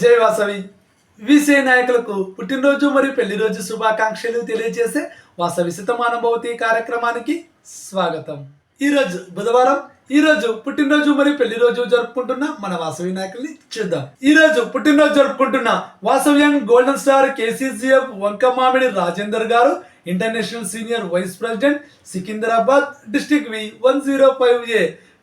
జై వాసవి. విసే నాయకులకు పుట్టినరోజు మరియు పెళ్ళి రోజు శుభాకాంక్షలు తెలియజేసే వాసవి శతమానుభవతి కార్యక్రమానికి స్వాగతం. ఈ రోజు బుధవారం ఈ రోజు పుట్టినరోజు మరియు పెళ్ళి రోజు జరుపుకుంటున్న మన వాసవి నాయకుల్ని చూద్దాం. ఈ రోజు పుట్టినరోజు జరుపుకుంటున్న Vasavyan golden star KCCF Vankamamidi Rajender garu international senior vice president Secunderabad district V one zero five A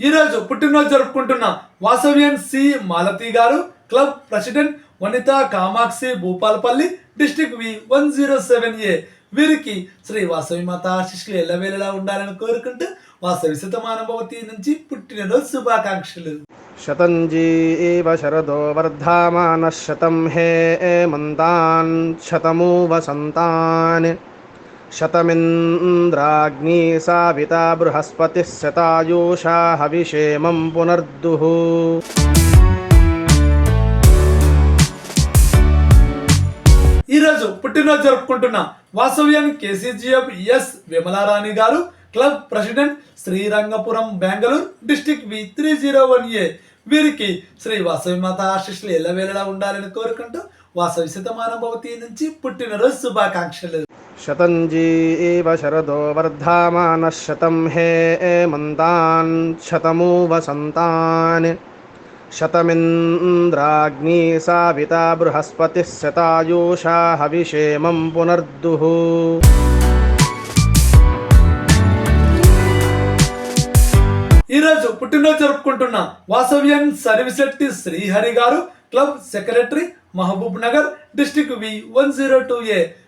ఈరోజు పుట్టినరోజు జరుపుకుంటున్న Vasavyan C Malathi garu club president Vanitha Kamakshi Bhupalpally district V one zero seven A. వీరికి శ్రీ వాసవి మాత ఆశిష్లు ఎల్లవేళలా ఉండాలని కోరుకుంటూ వాసవి శతమానుభవతి నుంచి పుట్టినరోజు శుభాకాంక్షలు. శతంజీ ఏవ శరదో వర్ధమాన శతం హే మంతాన్ శతమూ వసంతాన్ शतमिन्द्राग्नी साविता बृहस्पतिः शतायुषा हविषेमं पुनर्दुः ఈ రోజు పుట్టినరోజు జరుపుకుంటున్న వాసవ్యన్ కేసీజీఎఫ్ ఎస్ విమలారాణి గారు club president Srirangapuram Bengaluru district V three zero one A వీరికి శ్రీ వాసవి మాత ఆశిష్లు ఎల్లవేళలా ఉండాలని కోరుకుంటూ వాసవి శతమానభవతి నుంచి పుట్టినరోజు శుభాకాంక్షలు शतञ्जी एव शरदो वर्धामानः शतं हे एमन्तान् शतमु वसन्तान् शतमिन्द्राग्नी साविता बृहस्पतिः शतायुषा हविषेमं पुनर्दुः ఈ రోజు పుట్టినరోజు జరుపుకుంటున్న వాసవ్యన్ సర్విశెట్టి శ్రీహరి గారు club secretary Mahabub Nagar district V one zero two A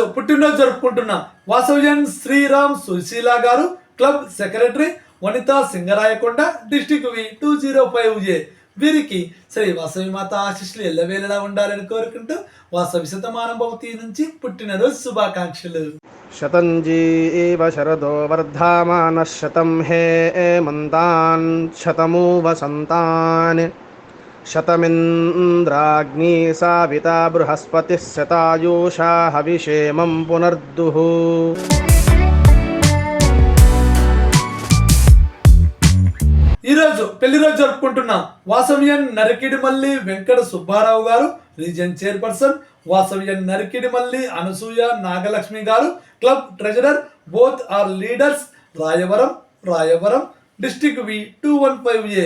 ఈరోజు పుట్టినరోజు జరుపుకుంటున్న. Vasavyan Sriram Susheela garu club secretary Vanitha Singarayakonda district V two zero five A. వీరికి శ్రీ వాసవి మాత ఆశిష్లు ఎల్లవేళలా ఉండాలని కోరుకుంటూ వాసవి శతమానుభవతి నుంచి పుట్టినరోజు శుభాకాంక్షలు. శతంజీ శరదో వర్ధామాన శతం హే మంతాన్ శతమూ వసంతాన్ शतमिन्द्राग्नी साविता बृहस्पतिः शतायुषा हविषेमं पुनर्दुः ఈ రోజు పెళ్లి రోజు జరుపుకుంటున్న వాసవ్యన్ నరికిడిమల్లి వెంకట సుబ్బారావు గారు రీజియన్ చైర్పర్సన్ వాసవ్యన్ నరికిడిమల్లి అనసూయ నాగలక్ష్మి గారు club treasurer both are leaders Rayavaram Rayavaram district V two one five A